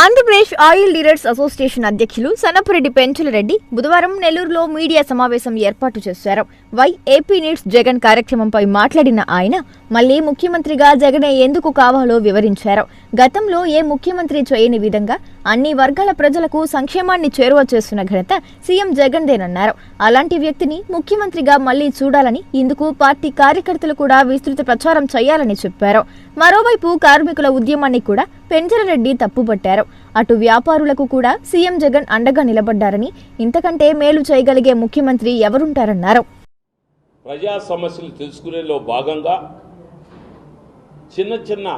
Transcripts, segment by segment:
Andhra Pradesh oil dealers association అధ్యక్షులు సనపరెడ్డి పెంచులరెడ్డి బుధవారం నెల్లూరులో మీడియా సమావేశం ఏర్పాటు చేశారు. వై ఏపీ నీడ్స్ జగన్ కార్యక్రమంపై మాట్లాడిన ఆయన మళ్ళీ ముఖ్యమంత్రిగా జగనే ఎందుకు కావాలో వివరించారు. గతంలో ఏ ముఖ్యమంత్రి చేయని విధంగా అన్ని వర్గాల ప్రజలకు సంక్షేమాన్ని చేరువ చేస్తున్న ఘనత సీఎం జగన్దేనన్నారు. అలాంటి వ్యక్తిని ముఖ్యమంత్రిగా మళ్ళీ చూడాలని ఇందుకు పార్టీ కార్యకర్తలు కూడా విస్తృత ప్రచారం చేయాలని చెప్పారు. మరోవైపు కార్మికుల ఉద్యమాన్ని కూడా పెంచలరెడ్డి తప్పుపట్టారు. అటు వ్యాపారులకు కూడా సీఎం జగన్ అండగా నిలబడ్డారని ఇంతకంటే మేలు చేయగలిగే ముఖ్యమంత్రి ఎవరుంటారన్నారు. ప్రజా సమస్యలు తెలుసుకునేలో భాగంగా చిన్న చిన్న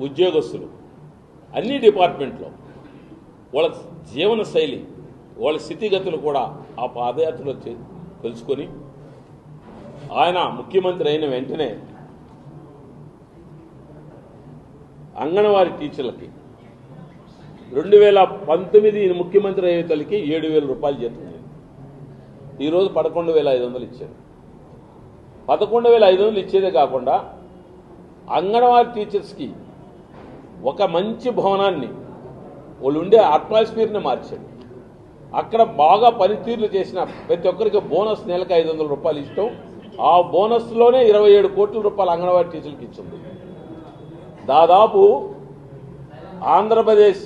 ఉద్యోగస్తులు అన్ని డిపార్ట్మెంట్లో వాళ్ళ జీవన శైలి వాళ్ళ స్థితిగతులు కూడా ఆ పాదయాత్రలో తెలుసుకొని ఆయన ముఖ్యమంత్రి అయిన వెంటనే అంగన్వాడీ టీచర్లకి రెండు వేల పంతొమ్మిది ముఖ్యమంత్రి అయ్యే తల్లికి ఏడు వేల రూపాయలు జీతం ఈరోజు పదకొండు వేల ఐదు వందలు ఇచ్చారు. పదకొండు వేల ఐదు వందలు ఇచ్చేదే కాకుండా అంగన్వాడీ టీచర్స్కి ఒక మంచి భవనాన్ని వాళ్ళు ఉండే అట్మాస్ఫియర్ని మార్చండి అక్కడ బాగా పనితీరులు చేసిన ప్రతి ఒక్కరికి బోనస్ నెలకు ఐదు వందల రూపాయలు ఇష్టం. ఆ బోనస్లోనే ఇరవై ఏడు కోట్ల రూపాయలు అంగన్వాడీ టీచర్లకు ఇచ్చింది. దాదాపు ఆంధ్రప్రదేశ్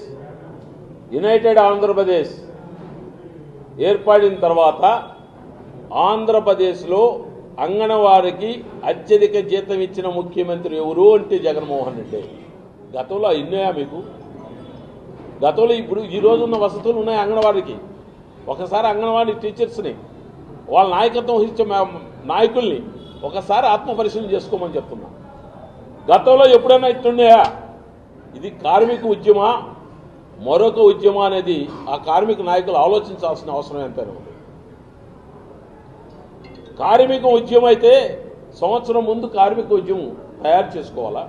యునైటెడ్ ఆంధ్రప్రదేశ్ ఏర్పడిన తర్వాత ఆంధ్రప్రదేశ్లో అంగన్వాడికి అత్యధిక జీతం ఇచ్చిన ముఖ్యమంత్రి ఎవరు అంటే జగన్మోహన్ రెడ్డి. గతంలో ఇన్నాయా మీకు? గతంలో ఇప్పుడు ఈ రోజు ఉన్న వసతులు ఉన్నాయి అంగన్వాడికి. ఒకసారి అంగన్వాడి టీచర్స్ని వాళ్ళ నాయకత్వం వహించే నాయకుల్ని ఒకసారి ఆత్మపరిశీలన చేసుకోమని చెప్తున్నా. గతంలో ఎప్పుడైనా ఇట్లున్నాయా ఇది కార్మిక ఉద్యమా? మరొక ఉద్యమం అనేది ఆ కార్మిక నాయకులు ఆలోచించాల్సిన అవసరం ఎంతైనా ఉంది కార్మిక ఉద్యమం అయితే సంవత్సరం ముందు కార్మిక ఉద్యమం తయారు చేసుకోవాలా?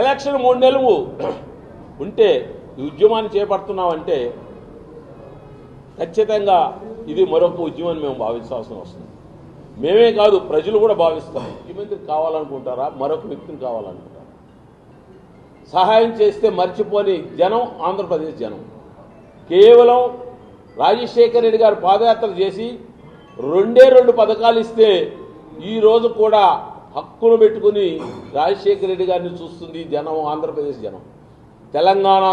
ఎలక్షన్ మూడు నెలలు ఉంటే ఈ ఉద్యమాన్ని చేపడుతున్నామంటే ఖచ్చితంగా ఇది మరొక ఉద్యమాన్ని మేము భావించాల్సిన వస్తుంది మేమే కాదు ప్రజలు కూడా భావిస్తాం ముఖ్యమంత్రి కావాలనుకుంటారా? మరొక వ్యక్తిని కావాలనుకుంటారా? సహాయం చేస్తే మర్చిపోని జనం ఆంధ్రప్రదేశ్ జనం. కేవలం రాజశేఖర రెడ్డి గారు పాదయాత్ర చేసి రెండే రెండు పథకాలు ఇస్తే ఈ రోజు కూడా హక్కును పెట్టుకుని రాజశేఖర రెడ్డి గారిని చూస్తుంది జనం ఆంధ్రప్రదేశ్ జనం. తెలంగాణ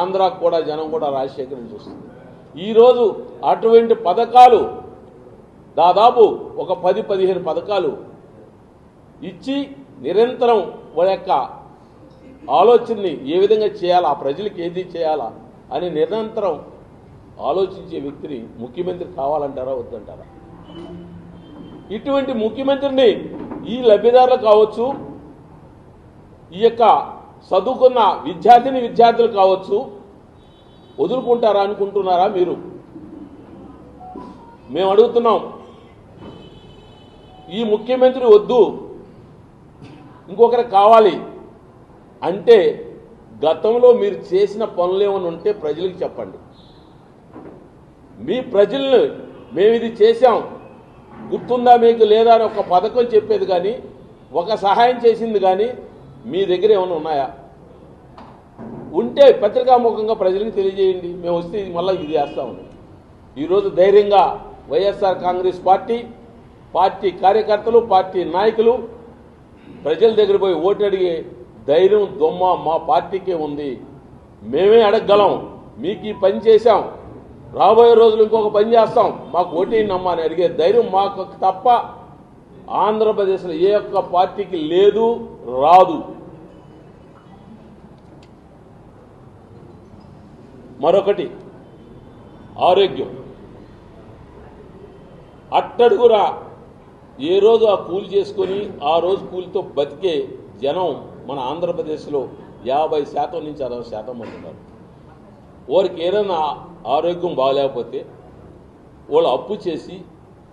ఆంధ్ర కూడా జనం కూడా రాజశేఖర రెడ్డి చూస్తుంది. ఈరోజు అటువంటి పథకాలు దాదాపు ఒక పది పదిహేను పథకాలు ఇచ్చి నిరంతరం వాళ్ళ యొక్క ఆలోచనని ఏ విధంగా చేయాలా ఆ ప్రజలకు ఏది చేయాలా అని నిరంతరం ఆలోచించే వ్యక్తిని ముఖ్యమంత్రి కావాలంటారా వద్దంటారా? ఇటువంటి ముఖ్యమంత్రిని ఈ లబ్ధిదారులు కావచ్చు ఈ యొక్క చదువుకున్న విద్యార్థిని విద్యార్థులు కావచ్చు వదులుకుంటారా అనుకుంటున్నారా మీరు? మేము అడుగుతున్నాం ఈ ముఖ్యమంత్రి వద్దు ఇంకొకరు కావాలి అంటే గతంలో మీరు చేసిన పనులు ఏమైనా ఉంటే ప్రజలకు చెప్పండి. మీ ప్రజల్ని మేము ఇది చేశాం. గుర్తుందా మీకు లేదా అని ఒక పథకం చెప్పేది కానీ ఒక సహాయం చేసింది కానీ మీ దగ్గర ఏమైనా ఉన్నాయా? ఉంటే పత్రికాముఖంగా ప్రజలకు తెలియజేయండి. మేము వస్తే ఇది మళ్ళీ ఇది చేస్తామని ఈరోజు ధైర్యంగా వైఎస్ఆర్ కాంగ్రెస్ పార్టీ పార్టీ కార్యకర్తలు పార్టీ నాయకులు ప్రజల దగ్గర పోయి ఓటు అడిగే ధైర్యం దొమ్మ మా పార్టీకే ఉంది. మేమే అడగగలం. మీకు ఈ పని చేశాం. రాబోయే రోజులు ఇంకొక పని చేస్తాం. మాకు ఓటేయమ్మా అని అడిగే ధైర్యం మాకు తప్ప ఆంధ్రప్రదేశ్లో ఏ ఒక్క పార్టీకి లేదు రాదు. మరొకటి ఆరోగ్యం. అట్టడుగురా ఏ రోజు ఆ కూలి చేసుకొని ఆ రోజు కూలితో బతికే జనం మన ఆంధ్రప్రదేశ్లో యాభై శాతం నుంచి అరవై శాతం మంది ఉన్నారు. వారికి ఏదైనా ఆరోగ్యం బాగలేకపోతే వాళ్ళు అప్పు చేసి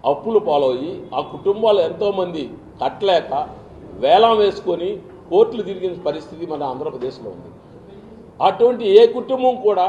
అప్పులు పాలయ్యి ఆ కుటుంబాలు ఎంతోమంది కట్టలేక వేలం వేసుకొని కోర్టులు తిరిగిన పరిస్థితి మన ఆంధ్రప్రదేశ్లో ఉంది. అటువంటి ఏ కుటుంబం కూడా